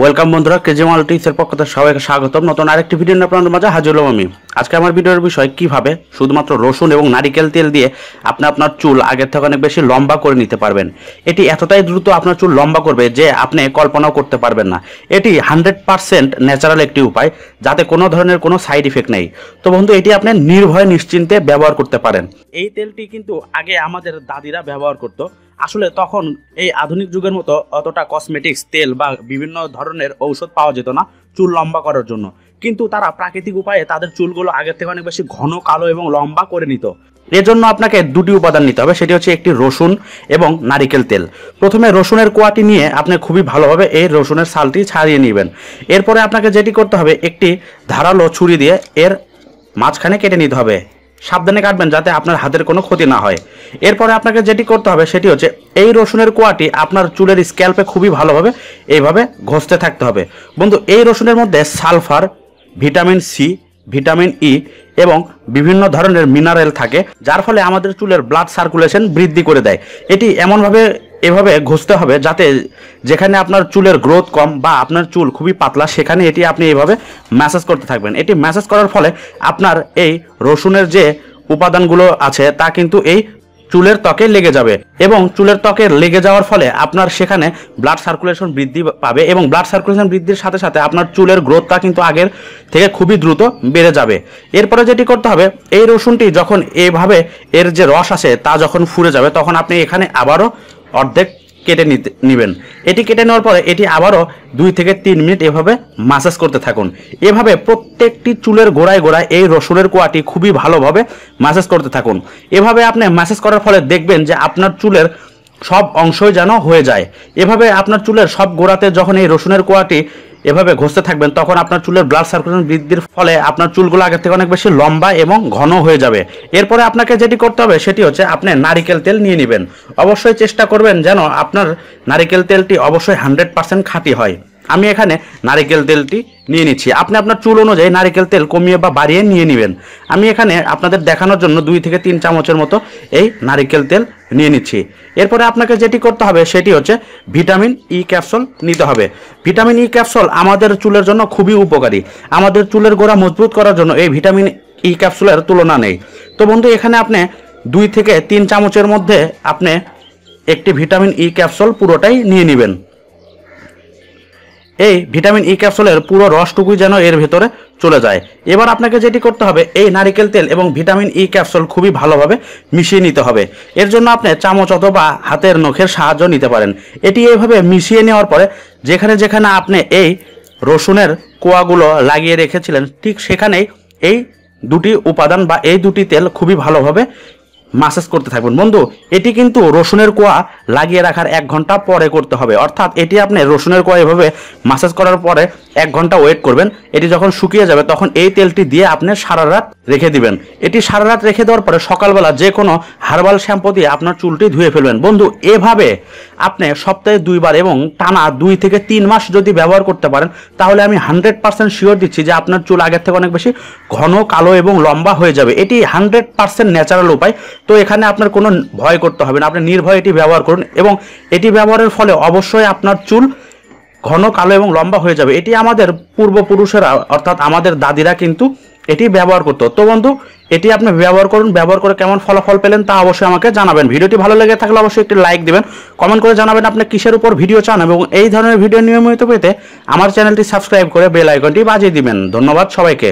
Welcome বন্ধুরা কেজিমাল টিপসের পক্ষ থেকে সবাইকে স্বাগতম। নতুন আরেকটি ভিডিও নিয়ে আপনাদের মাঝে হাজির হলাম আমি। আজকে আমার ভিডিওর বিষয়, কীভাবে শুধুমাত্র রসুন এবং নারিকেল তেল দিয়ে আপনি আপনার চুল আগের থেকে অনেক বেশি লম্বা করে নিতে পারবেন। এটি এতটাই দ্রুত আপনার চুল লম্বা করবে যে আপনি কল্পনাও করতে পারবেন না। এটি হান্ড্রেড পারসেন্ট ন্যাচারাল একটি উপায়, যাতে কোনো ধরনের কোনো সাইড ইফেক্ট নেই। তো বন্ধু, এটি আপনি নির্ভয়ে নিশ্চিন্তে ব্যবহার করতে পারেন। এই তেলটি কিন্তু আগে আমাদের দাদিরা ব্যবহার করতো। আসলে তখন এই আধুনিক যুগের মতো অতটা কসমেটিক্স তেল বা বিভিন্ন ধরনের ঔষধ পাওয়া যেত না চুল লম্বা করার জন্য। কিন্তু তারা প্রাকৃতিক উপায়ে তাদের চুলগুলো আগের থেকে অনেক বেশি ঘন, কালো এবং লম্বা করে নিত। এজন্য আপনাকে দুটি উপাদান নিতে হবে, সেটি হচ্ছে একটি রসুন এবং নারিকেল তেল। প্রথমে রসুনের কোয়াটি নিয়ে আপনি খুবই ভালোভাবে এই রসুনের ছালটি ছাড়িয়ে নেবেন। এরপরে আপনাকে যেটি করতে হবে, একটি ধারালো ছুরি দিয়ে এর মাঝখানে কেটে নিতে হবে। সাবধানে কাটবেন যাতে আপনার হাতের কোনো ক্ষতি না হয়। এরপরে আপনাকে যেটি করতে হবে সেটি হচ্ছে এই রসুনের কোয়াটি আপনার চুলের স্ক্যাল্পে খুবই ভালোভাবে এইভাবে ঘষতে থাকতে হবে। বন্ধু, এই রসুনের মধ্যে sulphur, vitamin C, vitamin E এবং বিভিন্ন ধরনের মিনারেল থাকে, যার ফলে আমাদের চুলের ব্লাড সার্কুলেশন বৃদ্ধি করে দেয়। এটি এমনভাবে এভাবে ঘষতে হবে যাতে যেখানে আপনার চুলের গ্রোথ কম বা আপনার চুল খুবই পাতলা, সেখানে এটি আপনি এভাবে ম্যাসেজ করতে থাকবেন। এটি ম্যাসেজ করার ফলে আপনার এই রসুনের যে উপাদানগুলো আছে, তা কিন্তু এই চুলের ত্বকে লেগে যাবে এবং চুলের ত্বকে লেগে যাওয়ার ফলে আপনার সেখানে ব্লাড সার্কুলেশন বৃদ্ধি পাবে এবং ব্লাড সার্কুলেশন বৃদ্ধির সাথে সাথে আপনার চুলের গ্রোথটা কিন্তু আগের থেকে খুবই দ্রুত বেড়ে যাবে। এরপরে যেটি করতে হবে, এই রসুনটি যখন এভাবে এর যে রস আছে তা যখন ফুরে যাবে, তখন আপনি এখানে আবারও অর্ধেক কেটে নিতে নেবেন। এটি কেটে নেওয়ার পরে এটি আবারও দুই থেকে তিন মিনিট এভাবে মাসাজ করতে থাকুন। এভাবে প্রত্যেকটি চুলের গোড়ায় গোড়ায় এই রসুনের কোয়াটি খুবই ভালোভাবে মাসাজ করতে থাকুন। এভাবে আপনি মাসাজ করার ফলে দেখবেন যে আপনার চুলের সব অংশই যেন হয়ে যায়। এভাবে আপনার চুলের সব গোড়াতে যখন এই রসুনের কোয়াটি এভাবে ঘষতে থাকবেন, তখন আপনার চুলের ব্লাড সার্কুলেশন বৃদ্ধির ফলে আপনার চুলগুলো আগের থেকে অনেক বেশি লম্বা এবং ঘন হয়ে যাবে। এরপরে আপনাকে যেটি করতে হবে, সেটি হচ্ছে আপনি নারিকেল তেল নিয়ে নেবেন। অবশ্যই চেষ্টা করবেন যেন আপনার নারিকেল তেলটি অবশ্যই হান্ড্রেড পার্সেন্ট খাঁটি হয়। আমি এখানে নারিকেল তেলটি নিয়ে নিচ্ছি। আপনি আপনার চুল অনুযায়ী নারিকেল তেল কমিয়ে বা বাড়িয়ে নিয়ে নেবেন। আমি এখানে আপনাদের দেখানোর জন্য দুই থেকে তিন চামচের মতো এই নারিকেল তেল নিয়ে নিচ্ছি। এরপরে আপনাকে যেটি করতে হবে সেটি হচ্ছে ভিটামিন ই ক্যাপসুল নিতে হবে। ভিটামিন ই ক্যাপসুল আমাদের চুলের জন্য খুবই উপকারী। আমাদের চুলের গোড়া মজবুত করার জন্য এই ভিটামিন ই ক্যাপসুলের তুলনা নেই। তো বন্ধু, এখানে আপনি দুই থেকে তিন চামচের মধ্যে আপনি একটি ভিটামিন ই ক্যাপসুল পুরোটাই নিয়ে নেবেন। এই ভিটামিন ই ক্যাপসুলের পুরো রসটুকুই যেন এর ভেতরে চলে যায়। এবার আপনাকে যেটি করতে হবে, এই নারিকেল তেল এবং ভিটামিন ই ক্যাপসুল খুবই ভালোভাবে মিশিয়ে নিতে হবে। এর জন্য আপনি চামচ অথবা হাতের নখের সাহায্য নিতে পারেন। এটি এইভাবে মিশিয়ে নেওয়ার পরে যেখানে যেখানে আপনি এই রসুনের কোয়াগুলো লাগিয়ে রেখেছিলেন, ঠিক সেখানেই এই দুটি উপাদান বা এই দুটি তেল খুবই ভালোভাবে মাসাজ করতে থাকবেন। বন্ধু, এটি কিন্তু রসুনের কোয়া লাগিয়ে রাখার এক ঘণ্টা পরে করতে হবে। অর্থাৎ এটি আপনি রসুনের কোয়া এভাবে মাসাজ করার পরে এক ঘণ্টা ওয়েট করবেন। এটি যখন শুকিয়ে যাবে, তখন এই তেলটি দিয়ে আপনি সারা রাত রেখে দিবেন। এটি সারা রাত রেখে দেওয়ার পরে সকালবেলা যে কোনো হার্বাল শ্যাম্পু দিয়ে আপনার চুলটি ধুয়ে ফেলবেন। বন্ধু, এভাবে আপনি সপ্তাহে দুইবার এবং টানা দুই থেকে তিন মাস যদি ব্যবহার করতে পারেন, তাহলে আমি হান্ড্রেড পার্সেন্ট শিওর দিচ্ছি যে আপনার চুল আগের থেকে অনেক বেশি ঘন, কালো এবং লম্বা হয়ে যাবে। এটি হান্ড্রেড পার্সেন্ট ন্যাচারাল উপায়। তো এখানে আপনার কোনো ভয় করতে হবে না। আপনি নির্ভয় এটি ব্যবহার করুন এবং এটি ব্যবহারের ফলে অবশ্যই আপনার চুল ঘন, কালো এবং লম্বা হয়ে যাবে। এটি আমাদের পূর্বপুরুষেরা, অর্থাৎ আমাদের দাদিরা কিন্তু এটি ব্যবহার করতো তো বন্ধু, এটি আপনি ব্যবহার করুন, ব্যবহার করে কেমন ফলাফল পেলেন তা অবশ্যই আমাকে জানাবেন। ভিডিওটি ভালো লেগে থাকলে অবশ্যই একটি লাইক দেবেন। কমেন্ট করে জানাবেন আপনি কিসের উপর ভিডিও চান এবং এই ধরনের ভিডিও নিয়মিত পেতে আমার চ্যানেলটি সাবস্ক্রাইব করে বেল আইকনটি বাজিয়ে দিবেন। ধন্যবাদ সবাইকে।